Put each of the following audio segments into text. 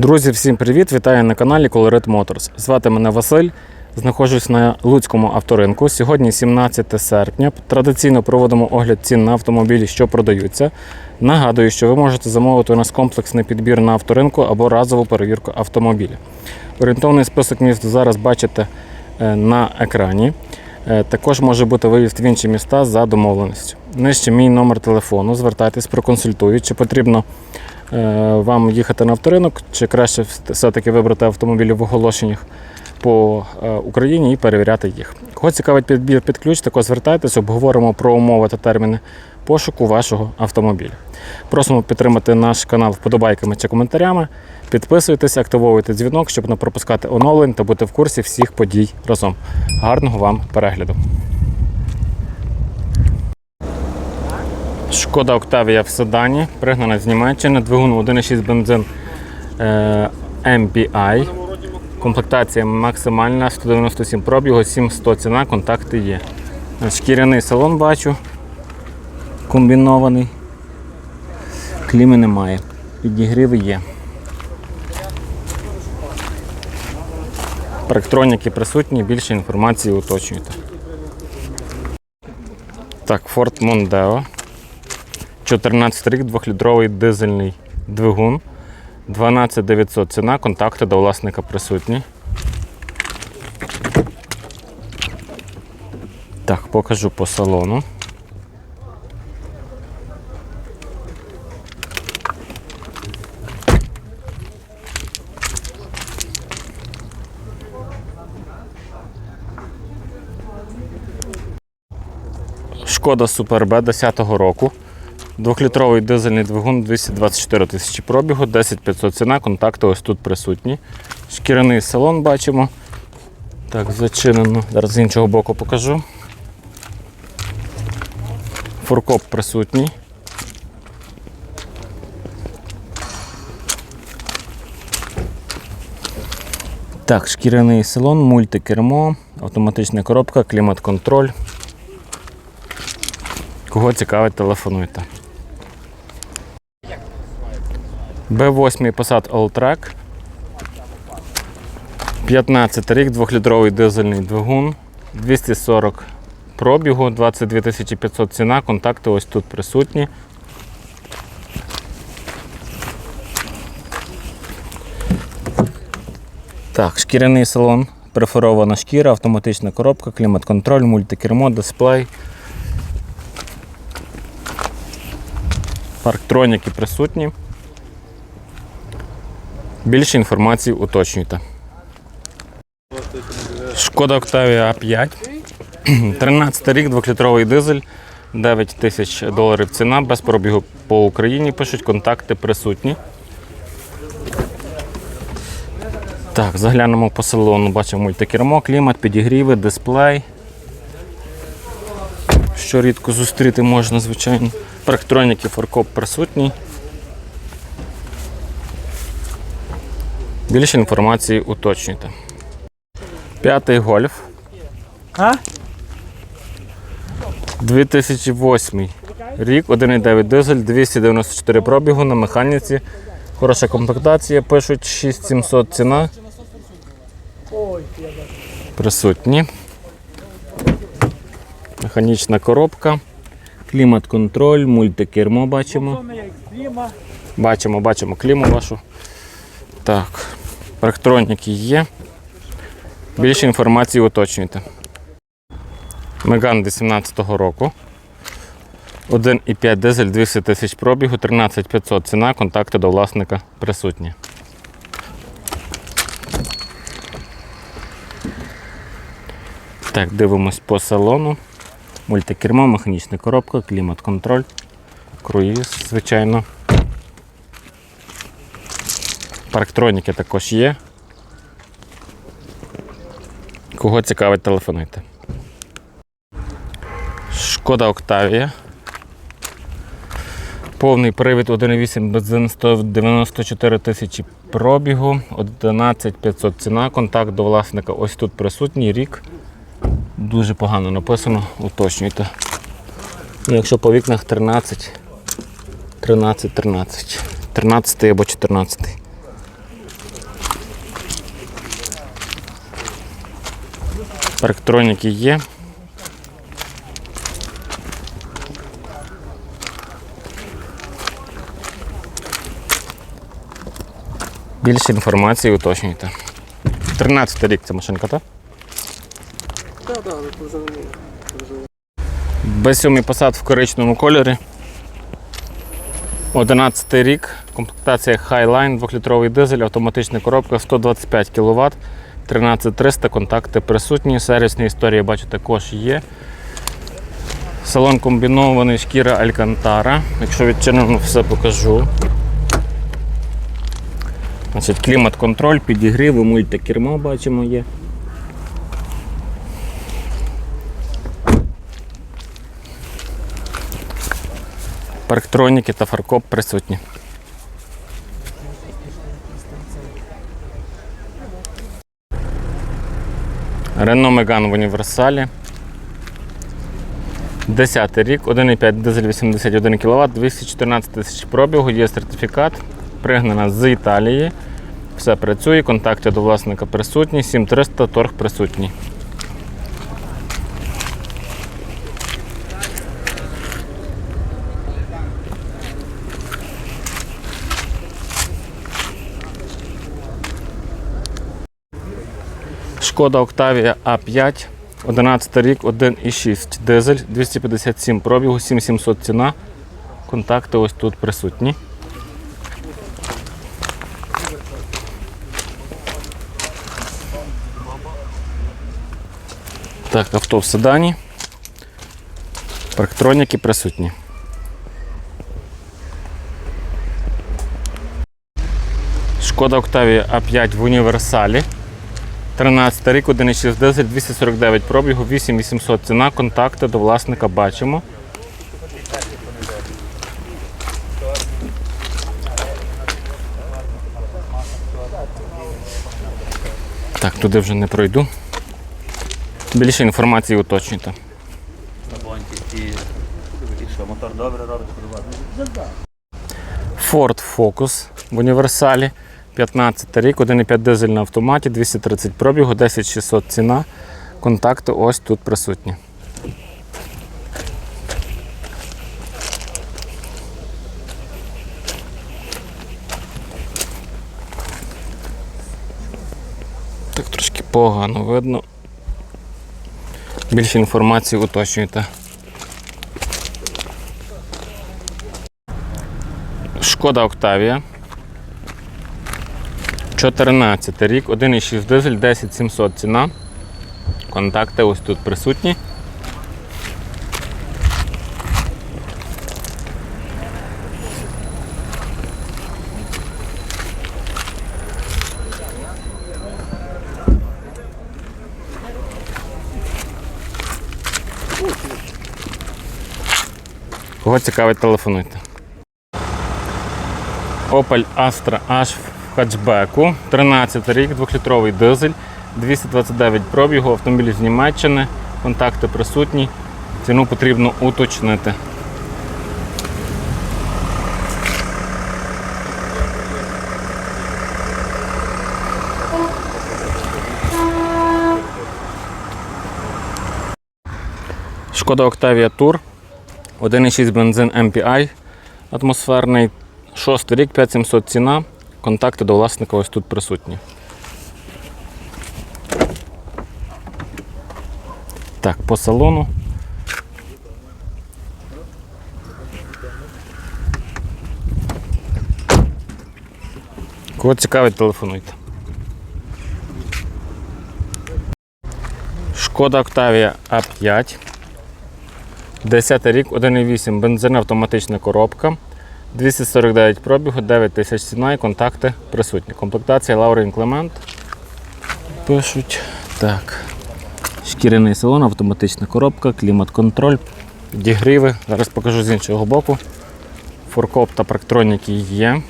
Друзі, всім привіт! Вітаю на каналі Colorit Motors. Звати мене Василь. Знаходжусь на Луцькому авторинку. Сьогодні 17 серпня. Традиційно проводимо огляд цін на автомобілі, що продаються. Нагадую, що ви можете замовити у нас комплексний підбір на авторинку або разову перевірку автомобіля. Орієнтовний список міст зараз бачите е, на екрані. Е, Також може бути виїзд в інші міста за домовленістю. Нижче мій номер телефону. Звертайтесь, проконсультують, чи потрібно вам їхати на авторинок, чи краще все-таки вибрати автомобілі в оголошеннях по е, Україні і перевіряти їх. Кого цікавить підбір під ключ, також звертайтесь, обговоримо про умови та терміни пошуку вашого автомобіля. Просимо підтримати наш канал вподобайками чи коментарями. Підписуйтесь, активовуйте дзвінок, щоб не пропускати оновлень та бути в курсі всіх подій разом. Гарного вам перегляду! Шкода Октавія в седані, пригнана з Німеччини, двигун 1,6 бензин е, MPI. Комплектація максимальна, 197 пробігу, 7100 ціна, контакти є. Шкіряний салон бачу, комбінований. Кліми немає. Підігріви є. Парктроніки присутні, більше інформації уточнюйте. Так, Ford Mondeo. 14 рік, 2-літровий дизельний двигун. 12900 ціна, контакти до власника присутні. Так, покажу по салону. Шкода B 10-го року. Двохлітровий дизельний двигун 224 тисячі пробігу, 10500 ціна, контакти ось тут присутні. Шкіряний салон бачимо. Так, зачинено. Зараз з іншого боку покажу. Фуркоп присутній. Так, шкіряний салон, мультикермо, автоматична коробка, клімат-контроль. Кого цікавить, телефонуйте. Б8 Passat Alltrack. 15 рік, 2-літровий дизельний двигун, 240 пробігу, 22 500 ціна, контакти ось тут присутні. Так, шкіряний салон, перфорована шкіра, автоматична коробка, клімат-контроль, мультикермо, дисплей. Парктроніки присутні. Більше інформації уточнюйте. Шкода Octavia A5. 13 рік, 2-літровий дизель, 9 тисяч доларів ціна, без пробігу по Україні. Пишуть, контакти присутні. Так, заглянемо по салону, бачимо мультикермо, клімат, підігріви, дисплей. Що рідко зустріти можна, звичайно. Парктроніки фаркоп присутній. Більше інформації уточнюйте. П'ятий гольф. А? 2008 рік, 1,9 дизель, 294 пробігу на механіці. Хороша комплектація, пишуть 6700 ціна. Присутні. Механічна коробка, клімат-контроль, мультикермо бачимо. Бачимо, бачимо кліму вашу. Так, парктроніки є. Більше інформації уточнюйте. Меган 18-го року. 1,5 дизель 200 тисяч пробігу, 13500 ціна, контакти до власника присутні. Так, дивимось по салону. Мультикермо, механічна коробка, клімат-контроль, круїз, звичайно. Парктроніки також є. Кого цікавить, телефонуйте. Шкода Октавія. Повний привід 1,8 бензин 194 тисячі пробігу, 11 500 ціна, контакт до власника ось тут присутній рік. Дуже погано написано, уточнюйте. Ну, Якщо по вікнах 13, 13, 13, 13 або 14. Парктроніки є. Більше інформації уточнюйте. 13 рік ця машинка, так? Так, так, це не Б7 посад в коричневому кольорі. 11 рік, комплектація Highline, 2-літровий дизель, автоматична коробка, 125 кВт, 13300, контакти присутні, сервісні історії, бачу, також є. Салон комбінований, шкіра Алькантара. Якщо відчинено, все покажу. Значить, клімат-контроль, підігрів, мультикермо бачимо є. Парктроніки та фаркоп присутні. Renault Megane в універсалі. 10 рік, 1,5 дизель 81 кВт, 214 тисяч пробігу, є сертифікат, пригнана з Італії. Все працює, контакти до власника присутні, 7300 торг присутній. Шкода Octavia A5, 11 рік, 1,6 дизель, 257 пробігу, 7700 ціна. Контакти ось тут присутні. Так, авто в седані. Парктроніки присутні. Шкода Octavia A5 в універсалі. 13 рік, 1,6 дизель, 249 пробігу, 8800 ціна, контакти до власника бачимо. Так, туди вже не пройду. Більше інформації уточнюйте. мотор добре робить. Ford Focus в універсалі. 15 рік, 1,5 дизель на автоматі, 230 пробігу, 10600 ціна. Контакти ось тут присутні. Так трошки погано видно. Більше інформації уточнюйте. Шкода Октавія. 14 рік, 1,6 дизель, 10700 ціна. Контакти ось тут присутні. Кого цікавить, телефонуйте. Opel Astra H хатчбеку. 13 рік, 2-літровий дизель, 229 пробігу, автомобіль з Німеччини, контакти присутні. Ціну потрібно уточнити. Шкода Octavia Tour. 1,6 бензин MPI атмосферний. Шостий рік, 5700 ціна. Контакти до власника ось тут присутні. Так, по салону. Кого цікавить, телефонуйте. Шкода Octavia A5. 10 рік, 1,8 бензин, автоматична коробка. 249 пробігу, 9 тисяч ціна і контакти присутні. Комплектація Лаурин Клемент. Пишуть. Так. Шкіряний салон, автоматична коробка, клімат-контроль, підігріви. Зараз покажу з іншого боку. Форкоп та парктроніки є.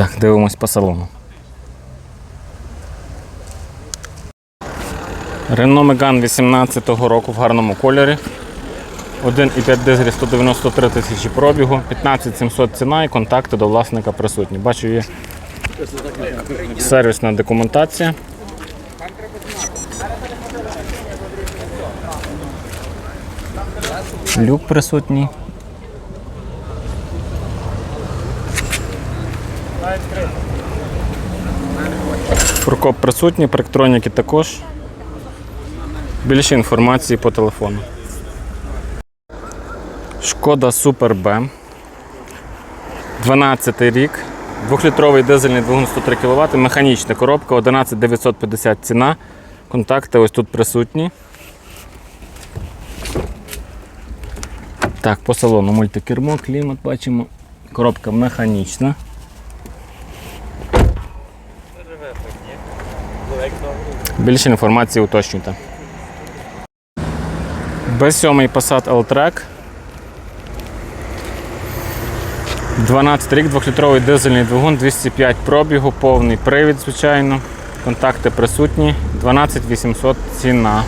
Так, дивимось по салону. Renault Megane 18-го року в гарному кольорі. 1,5 дизель 193 тисячі пробігу, 15 700 ціна і контакти до власника присутні. Бачу, є сервісна документація. Люк присутній. Фуркоп присутній, парктроніки також. Більше інформації по телефону. Шкода Супер Б. 12 рік. Двохлітровий дизельний двигун 103 кВт, механічна коробка, 11950 ціна. Контакти ось тут присутні. Так, по салону мультикермо, клімат бачимо. Коробка механічна. Більше інформації уточнюйте. Б7 Passat L-Track. 12 рік, 2-літровий дизельний двигун, 205 пробігу, повний привід, звичайно. Контакти присутні. 12 800 ціна.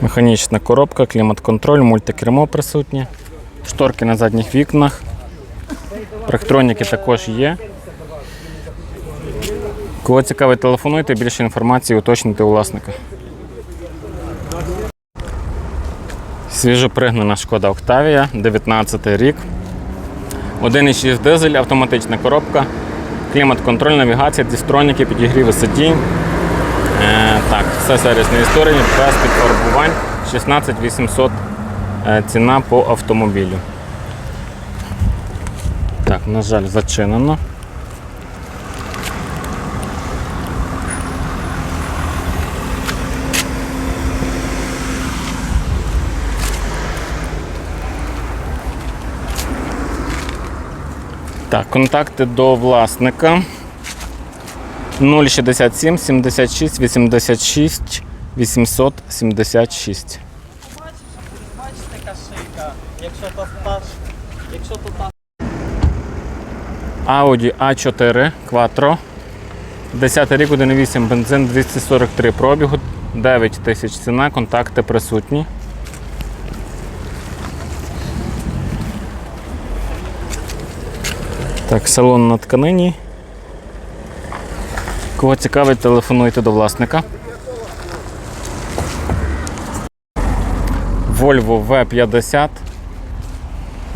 Механічна коробка, клімат-контроль, мультикермо присутнє. Шторки на задніх вікнах. Практроніки також є. Кого цікавить, телефонуйте, більше інформації уточнити у власника. Свіжопригнана шкода Октавія, 19 рік. 1,6 дизель, автоматична коробка, клімат-контроль, навігація, дістроніки, підігріви сидінь. Е, так, все сервісні історії, без підфарбувань, 16 800 е, ціна по автомобілю. Так, на жаль, зачинено. Так, контакти до власника 067 76 86 876. Бачите, яка шийка. Якщо то стаж, якщо то та Audi A4 Quattro. 10 рік 1,8 бензин 243 пробігу, 9 тисяч ціна, контакти присутні. Так, салон на тканині. Кого цікавить, телефонуйте до власника. Volvo V50.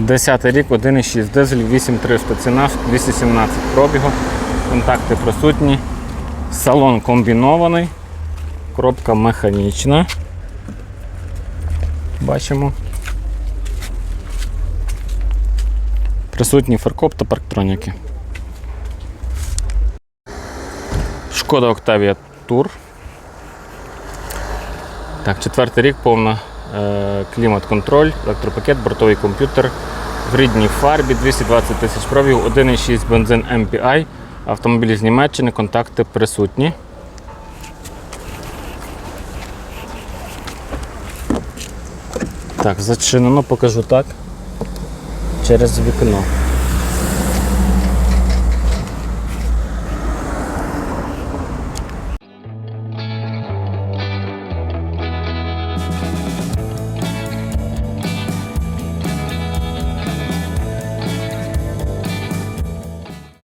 10 рік, 1,6 дизель, 8300 ціна, 217 пробігу. Контакти присутні. Салон комбінований. Коробка механічна. Бачимо. Присутній фаркоп та парктроніки. Шкода Octavia Tour. Так, четвертий рік, повна клімат-контроль, електропакет, бортовий комп'ютер в рідній фарбі, 220 тисяч пробів, 1,6 бензин MPI, автомобіль з Німеччини, контакти присутні. Так, зачинено, покажу так. Через вікно.